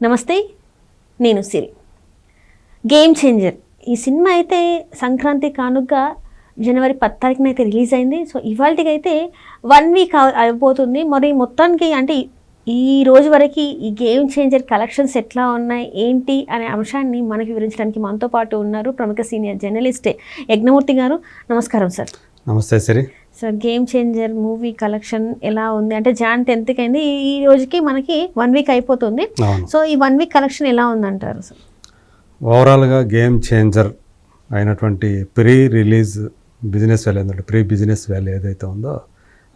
నమస్తే నేను Siri. Game changer ఈ సినిమా అయితే సంక్రాంతి కానుక జనవరి పది తారీఖున అయితే రిలీజ్ అయింది. సో ఇవాళకి అయితే వన్ వీక్ అయిపోతుంది. మరి మొత్తానికి అంటే ఈ రోజు వరకు ఈ గేమ్ చేంజర్ కలెక్షన్స్ ఎట్లా ఉన్నాయి ఏంటి అనే అంశాన్ని మనకి వివరించడానికి మనతో పాటు ఉన్నారు ప్రముఖ సీనియర్ జర్నలిస్ట్ యజ్ఞమూర్తి గారు. నమస్కారం సార్. నమస్తే సరే. Sir game changer movie collection ఎలా ఉంది? అంటే జాన్ టెన్త్కి అయింది ఈ- రోజుకి మనకి వన్ వీక్ అయిపోతుంది. సో ఈ వన్ వీక్ కలెక్షన్ ఎలా ఉందంటారు సార్ ఓవరాల్గా గేమ్ చేంజర్ అయినటువంటి ప్రీ రిలీజ్ బిజినెస్ వాల్యూ ఏంటంటే ప్రీ బిజినెస్ వాల్యూ ఏదైతే ఉందో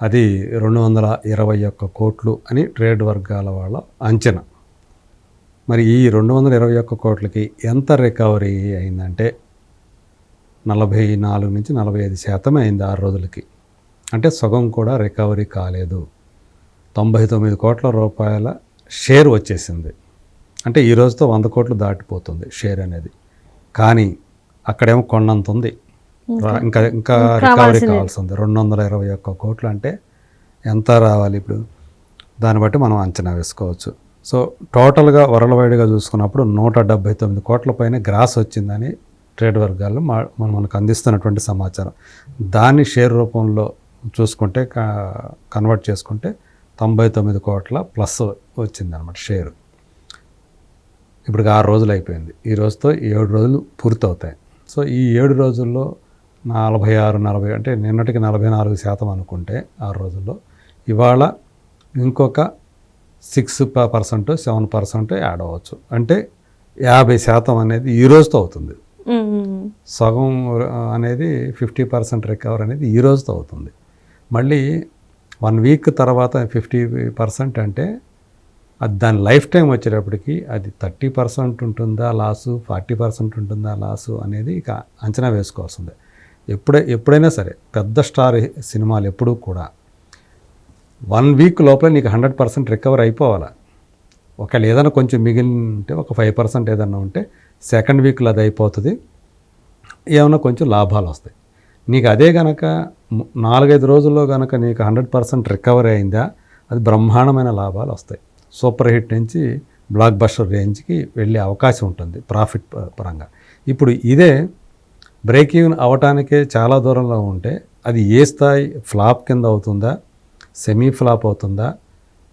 అది రెండు వందల ఇరవై ఒక్క కోట్లు అని ట్రేడ్ వర్గాల వాళ్ళ అంచనా. మరి ఈ రెండు వందల ఇరవై ఒక్క కోట్లకి ఎంత రికవరీ అయిందంటే నలభై నాలుగు నుంచి నలభై ఐదు శాతం అయింది ఆరు రోజులకి. అంటే సగం కూడా రికవరీ కాలేదు. తొంభై తొమ్మిది కోట్ల రూపాయల షేర్ వచ్చేసింది. అంటే ఈ రోజుతో వంద కోట్లు దాటిపోతుంది షేర్ అనేది. కానీ అక్కడేమో కొండంత ఉంది. ఇంకా ఇంకా రికవరీ కావాల్సి ఉంది రెండు వందల ఇరవై ఒక్క కోట్లు అంటే ఎంత రావాలి ఇప్పుడు? దాన్ని బట్టి మనం అంచనా వేసుకోవచ్చు. సో టోటల్గా వరల్డ్ చూసుకున్నప్పుడు నూట డెబ్బై తొమ్మిది కోట్ల పైన గ్రాస్ వచ్చిందని ట్రేడ్ వర్గాల్లో మనకు అందిస్తున్నటువంటి సమాచారం. దాన్ని షేర్ రూపంలో చూసుకుంటే కన్వర్ట్ చేసుకుంటే తొంభై తొమ్మిది కోట్ల ప్లస్ వచ్చింది అనమాట షేరు. ఇప్పుడు ఆరు రోజులు అయిపోయింది. ఈ రోజుతో ఏడు రోజులు పూర్తవుతాయి. సో ఈ ఏడు రోజుల్లో నలభై ఆరు నలభై అంటే నిన్నటికి నలభై నాలుగు శాతం అనుకుంటే ఆరు రోజుల్లో. ఇవాళ ఇంకొక six percent seven percent add అవ్వచ్చు. అంటే యాభై శాతం అనేది ఈ రోజుతో అవుతుంది. సగం అనేది ఫిఫ్టీ పర్సెంట్ రికవర్ అనేది ఈ రోజుతో అవుతుంది. మళ్ళీ వన్ వీక్ తర్వాత ఫిఫ్టీ పర్సెంట్ అంటే అది దాని లైఫ్ టైం వచ్చేటప్పటికి అది థర్టీ పర్సెంట్ ఉంటుందా లాసు ఫార్టీ పర్సెంట్ ఉంటుందా లాసు అనేది ఇక అంచనా వేసుకోవాల్సిందే. ఎప్పుడై ఎప్పుడైనా సరే పెద్ద స్టార్ సినిమాలు ఎప్పుడూ కూడా వన్ వీక్ లోపల నీకు హండ్రెడ్ పర్సెంట్ రికవర్ అయిపోవాలి? ఒకవేళ ఏదైనా కొంచెం మిగిలి ఉంటే ఒక ఫైవ్ పర్సెంట్ ఏదైనా ఉంటే సెకండ్ వీక్లో అది అయిపోతుంది. ఏమైనా కొంచెం లాభాలు వస్తాయి. నీకు అదే గనక నాలుగైదు రోజుల్లో కనుక నీకు హండ్రెడ్ పర్సెంట్ రికవరీ అయిందా అది బ్రహ్మాండమైన లాభాలు వస్తాయి. సూపర్ హిట్ నుంచి బ్లాక్ బస్టర్ రేంజ్కి వెళ్ళే అవకాశం ఉంటుంది ప్రాఫిట్ పరంగా. ఇప్పుడు ఇదే బ్రేక్ ఈవెన్ అవటానికే చాలా దూరంలో ఉంటే అది ఏ స్థాయి ఫ్లాప్ కింద అవుతుందా సెమీ ఫ్లాప్ అవుతుందా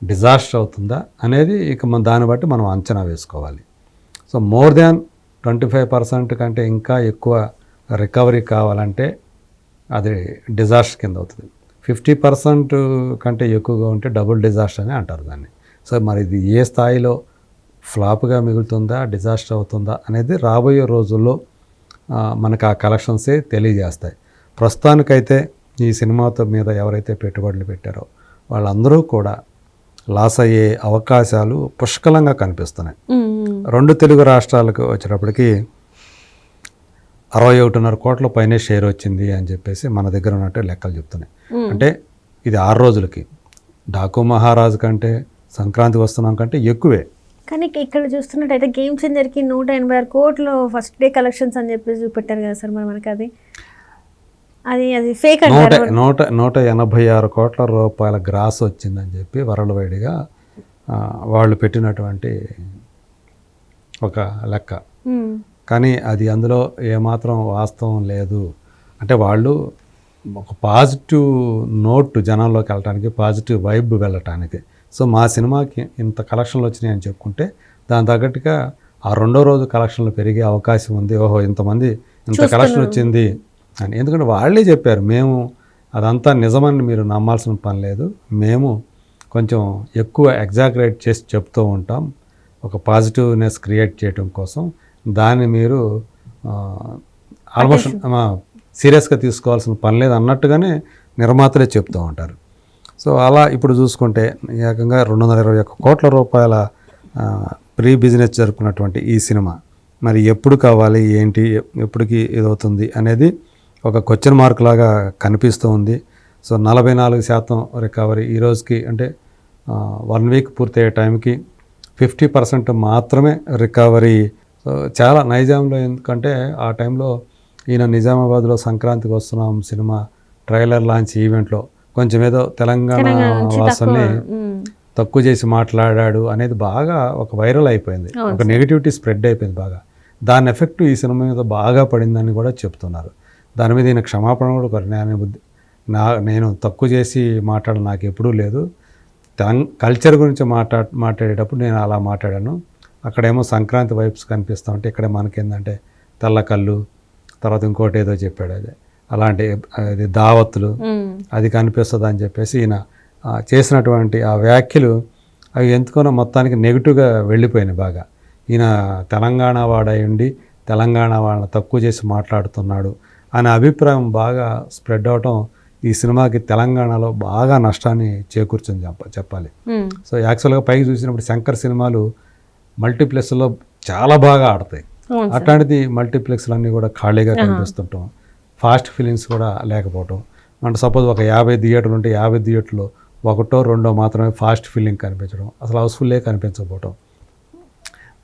డిజాస్టర్ అవుతుందా అనేది ఇక మన దాన్ని బట్టి మనం అంచనా వేసుకోవాలి. So more than twenty five percent కంటే ఇంకా ఎక్కువ రికవరీ కావాలంటే అది డిజాస్టర్ కింద అవుతుంది. ఫిఫ్టీ పర్సెంట్ కంటే ఎక్కువగా ఉంటే డబుల్ డిజాస్టర్ అని అంటారు దాన్ని. సో మరి ఇది ఏ స్థాయిలో ఫ్లాప్గా మిగులుతుందా డిజాస్టర్ అవుతుందా అనేది రాబోయే రోజుల్లో మనకు ఆ కలెక్షన్సే తెలియజేస్తాయి. ప్రస్తుతానికైతే ఈ సినిమాతో మీద ఎవరైతే పెట్టుబడులు పెట్టారో వాళ్ళందరూ కూడా లాస్ అయ్యే అవకాశాలు పుష్కలంగా కనిపిస్తున్నాయి. రెండు తెలుగు రాష్ట్రాలకు వచ్చేటప్పటికి అరవై ఒకటిన్నర కోట్ల పైనే షేర్ వచ్చింది అని చెప్పేసి మన దగ్గర ఉన్నట్టు లెక్కలు చెప్తున్నాయి. అంటే ఇది ఆరు రోజులకి. డాకు మహారాజు కంటే సంక్రాంతి వస్తున్నాం కంటే ఎక్కువే. కానీ ఇక్కడ చూస్తున్నట్టయితే గేమ్ చేంజర్కి నూట ఎనభై ఆరు కోట్లు ఫస్ట్ డే కలెక్షన్స్ అని చెప్పేసి చూపెట్టారు కదా సార్ మరి మనకి అది. అది అది ఫేక్ నూట నూట నూట ఎనభై ఆరు కోట్ల రూపాయల గ్రాస్ వచ్చిందని చెప్పి వరల్డ్ వైడ్గా వాళ్ళు పెట్టినటువంటి ఒక లెక్క. కానీ అది అందులో ఏమాత్రం వాస్తవం లేదు. అంటే వాళ్ళు ఒక పాజిటివ్ నోట్ జనాల్లోకి వెళ్ళటానికి పాజిటివ్ వైబ్ వెళ్ళటానికి. సో మా సినిమాకి ఇంత కలెక్షన్లు వచ్చినాయి అని చెప్పుకుంటే దాని తగ్గట్టుగా ఆ రెండో రోజు కలెక్షన్లు పెరిగే అవకాశం ఉంది. ఓహో ఇంతమంది ఇంత కలెక్షన్ వచ్చింది అని. ఎందుకంటే వాళ్ళే చెప్పారు మేము అదంతా నిజమని మీరు నమ్మాల్సిన పని లేదు. మేము కొంచెం ఎక్కువ ఎగ్జాగరేట్ చేసి చెప్తూ ఉంటాం. ఒక పాజిటివ్నెస్ క్రియేట్ చేయడం కోసం దాన్ని మీరు ఆల్మోస్ట్ సీరియస్గా తీసుకోవాల్సిన పని లేదు అన్నట్టుగానే నిర్మాతలే చెప్తూ ఉంటారు. సో అలా ఇప్పుడు చూసుకుంటే ఏకంగా రెండు వందల ఇరవై ఒక్క కోట్ల రూపాయల ప్రీ బిజినెస్ జరుపుకున్నటువంటి ఈ సినిమా మరి ఎప్పుడు కావాలి ఏంటి ఎప్- ఎప్పటికి ఇదవుతుంది అనేది ఒక క్వశ్చన్ మార్క్ లాగా కనిపిస్తూ ఉంది. సో నలభై నాలుగు శాతం రికవరీ ఈ రోజుకి అంటే వన్ వీక్ పూర్తయ్యే టైంకి ఫిఫ్టీ పర్సెంట్ మాత్రమే రికవరీ సో చాలా నైజాంలో ఎందుకంటే ఆ టైంలో ఈయన నిజామాబాద్లో సంక్రాంతికి వస్తున్నాం సినిమా ట్రైలర్ లాంచ్ ఈవెంట్లో. కొంచెం ఏదో తెలంగాణ వాసుల్ని తక్కువ చేసి మాట్లాడాడు అనేది బాగా ఒక వైరల్ అయిపోయింది. ఒక నెగిటివిటీ స్ప్రెడ్ అయిపోయింది బాగా. దాని ఎఫెక్ట్ ఈ సినిమా మీద బాగా పడిందని కూడా చెప్తున్నారు. దాని మీద ఈయన క్షమాపణ కూడా కోరారు. నేను బుద్ధి నా నేను తక్కువ చేసి మాట్లాడడం నాకు ఎప్పుడూ లేదు. తెలం కల్చర్ గురించి మాట్లా మాట్లాడేటప్పుడు నేను అలా మాట్లాడాను. అక్కడేమో సంక్రాంతి వైబ్స్ కనిపిస్తూ ఉంటే ఇక్కడే మనకేందంటే తెల్ల కళ్ళు తర్వాత ఇంకోటి ఏదో చెప్పాడు అదే అలాంటి అది దావత్తులు. అది కనిపిస్తుంది అని చెప్పేసి ఈయన చేసినటువంటి ఆ వ్యాఖ్యలు అవి ఎందుకనో మొత్తానికి నెగిటివ్గా వెళ్ళిపోయినాయి బాగా ఈయన తెలంగాణ వాడై ఉండి తెలంగాణ వాళ్ళని తక్కువ చేసి మాట్లాడుతున్నాడు అనే అభిప్రాయం బాగా స్ప్రెడ్ అవటం ఈ సినిమాకి తెలంగాణలో బాగా నష్టాన్ని చేకూర్చింది చెప్ప చెప్పాలి. సో యాక్చువల్గా పైకి చూసినప్పుడు శంకర్ సినిమాలు మల్టీప్లెక్స్లో చాలా బాగా ఆడతాయి. అట్లాంటిది మల్టీప్లెక్స్లు అన్నీ కూడా ఖాళీగా కనిపిస్తుంటాం. ఫాస్ట్ ఫిలిమ్స్ కూడా లేకపోవటం. అంటే సపోజ్ ఒక యాభై థియేటర్లు ఉంటే యాభై థియేటర్లో ఒకటో రెండో మాత్రమే ఫాస్ట్ ఫిల్లింగ్ కనిపించడం. అసలు హౌస్ఫుల్లే కనిపించకపోవటం.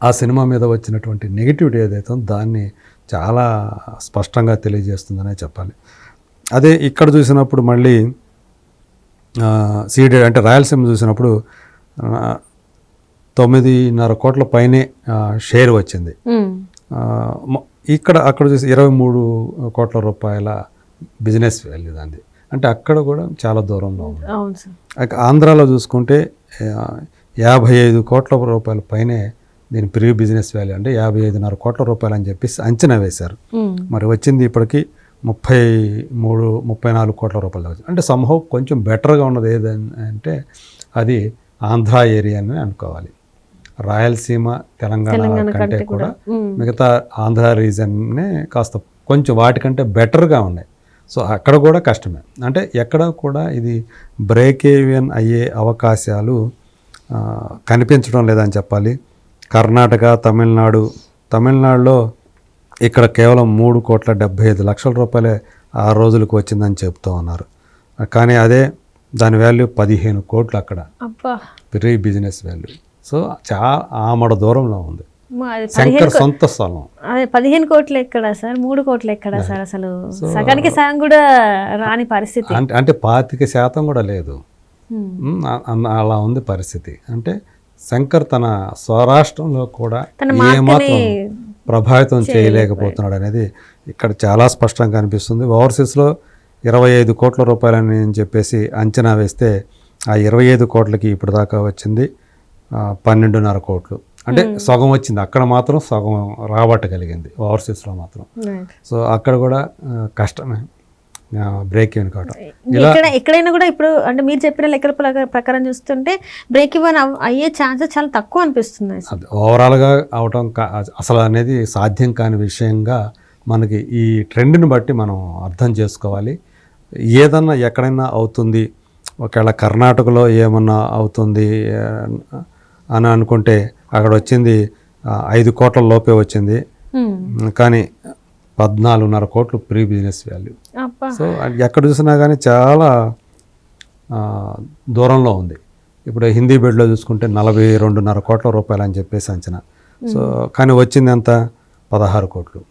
ఆ సినిమా మీద వచ్చినటువంటి నెగిటివిటీ ఏదైతే దాన్ని చాలా స్పష్టంగా తెలియజేస్తుందనే చెప్పాలి. అదే ఇక్కడ చూసినప్పుడు మళ్ళీ సీడెడ్ అంటే రాయలసీమ చూసినప్పుడు తొమ్మిదిన్నర కోట్ల పైనే షేర్ వచ్చింది. ఇక్కడ అక్కడ చూసి ఇరవై మూడు కోట్ల రూపాయల బిజినెస్ వాల్యూ దాన్ని అంటే అక్కడ కూడా చాలా దూరంలో ఉంది. ఆంధ్రాలో చూసుకుంటే యాభై ఐదు కోట్ల రూపాయల పైనే దీని ప్రీ బిజినెస్ వాల్యూ అంటే యాభై ఐదున్నర కోట్ల రూపాయలు అని చెప్పేసి అంచనా వేశారు. మరి వచ్చింది ఇప్పటికి ముప్పై మూడు ముప్పై నాలుగు కోట్ల రూపాయలు వచ్చింది అంటే సంభవ్ కొంచెం బెటర్గా ఉన్నది ఏదని అంటే అది ఆంధ్ర ఏరియా అని అనుకోవాలి. రాయలసీమ తెలంగాణ కంటే కూడా. మిగతా ఆంధ్ర రీజన్నే కాస్త కొంచెం వాటికంటే బెటర్గా ఉన్నాయి. సో అక్కడ కూడా కష్టమే. అంటే ఎక్కడ కూడా ఇది బ్రేక్ ఈవెన్ అయ్యే అవకాశాలు కనిపించడం లేదని చెప్పాలి. కర్ణాటక తమిళనాడు తమిళనాడులో ఇక్కడ కేవలం మూడు కోట్ల డెబ్బై ఐదు లక్షల రూపాయలే ఆ రోజులకు వచ్చిందని చెప్తూ ఉన్నారు. కానీ అదే దాని వాల్యూ పదిహేను కోట్లు అక్కడ. ప్రీ బిజినెస్ వాల్యూ సో చాలా ఆమడ దూరంలో ఉంది. శంకర్ సొంత స్థలం. అదే పదిహేను కోట్లు ఎక్కడ సార్? మూడు కోట్లు ఎక్కడ సార్ అసలు? సగానికి సగం కూడా రాని పరిస్థితి. అంటే అంటే పాతిక శాతం కూడా లేదు. అన్న- అలా ఉంది పరిస్థితి. అంటే శంకర్ తన స్వరాష్ట్రంలో కూడా ఏమాత్రం ప్రభావితం చేయలేకపోతున్నాడు అనేది ఇక్కడ చాలా స్పష్టంగా కనిపిస్తుంది ఓవర్సీస్లో ఇరవై ఐదు కోట్ల రూపాయలని అని చెప్పేసి అంచనా వేస్తే ఆ ఇరవై ఐదు కోట్లకి ఇప్పుడు దాకా వచ్చింది. పన్నెండున్నర కోట్లు. అంటే సగం వచ్చింది. అక్కడ మాత్రం సగం రాబట్టగలిగింది. ఓవర్సీస్లో మాత్రం. సో అక్కడ కూడా కష్టమే బ్రేక్ ఈవెన్ కావటం. ఎక్కడ ఎక్కడైనా కూడా ఇప్పుడు అంటే మీరు చెప్పిన లెక్కల ప్రకా- ప్రకారం చూస్తుంటే బ్రేక్ ఇవన్ అయ్యే ఛాన్సెస్ చాలా తక్కువ అది ఓవరాల్గా అవటం అసలు అనేది సాధ్యం కాని విషయంగా మనకి ఈ ట్రెండ్ని బట్టి మనం అర్థం చేసుకోవాలి. ఏదన్నా ఎక్కడైనా అవుతుంది. ఒకవేళ కర్ణాటకలో ఏమన్నా అవుతుంది అని అనుకుంటే అక్కడ వచ్చింది ఐదు కోట్ల లోపే వచ్చింది. కానీ పద్నాలుగున్నర కోట్లు ప్రీ బిజినెస్ వాల్యూ. సో ఎక్కడ చూసినా కానీ చాలా దూరంలో ఉంది. ఇప్పుడు హిందీ బెడ్లో చూసుకుంటే నలభై రెండున్నర కోట్ల రూపాయలు అని చెప్పేసి అంచనా. సో కానీ వచ్చింది ఎంత? పదహారు కోట్లు.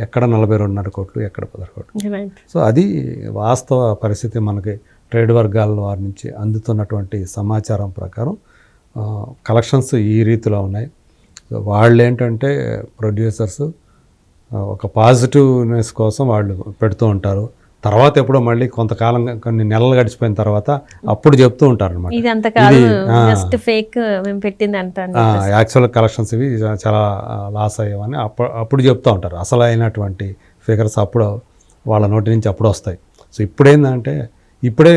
ఎక్కడ నలభై రెండున్నర కోట్లు ఎక్కడ పదహారు కోట్లు. సో అది వాస్తవ పరిస్థితి మనకి ట్రేడ్ వర్గాల వారి నుంచి అందుతున్నటువంటి సమాచారం ప్రకారం కలెక్షన్స్ ఈ రీతిలో ఉన్నాయి. వాళ్ళు ఏంటంటే ప్రొడ్యూసర్స్ ఒక పాజిటివ్నెస్ కోసం వాళ్ళు పెడుతూ ఉంటారు. తర్వాత ఎప్పుడో మళ్ళీ కొంతకాలం కొన్ని నెలలు గడిచిపోయిన తర్వాత అప్పుడు చెప్తూ ఉంటారు అనమాట యాక్చువల్ కలెక్షన్స్ ఇవి చాలా లాస్ అయ్యామని అప్పుడు అప్పుడు చెప్తూ ఉంటారు. అసలు అయినటువంటి ఫిగర్స్ అప్పుడు వాళ్ళ నోటి నుంచి అప్పుడు వస్తాయి. సో ఇప్పుడేందంటే ఇప్పుడే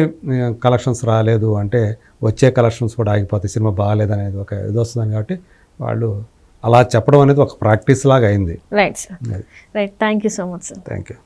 కలెక్షన్స్ రాలేదు అంటే వచ్చే కలెక్షన్స్ కూడా ఆగిపోతాయి. సినిమా బాగాలేదు అనేది ఒక ఇది వస్తుందని కాబట్టి వాళ్ళు అలా చెప్పడం అనేది ఒక ప్రాక్టీస్ లాగా అయింది. Right sir right thank you so much sir thank you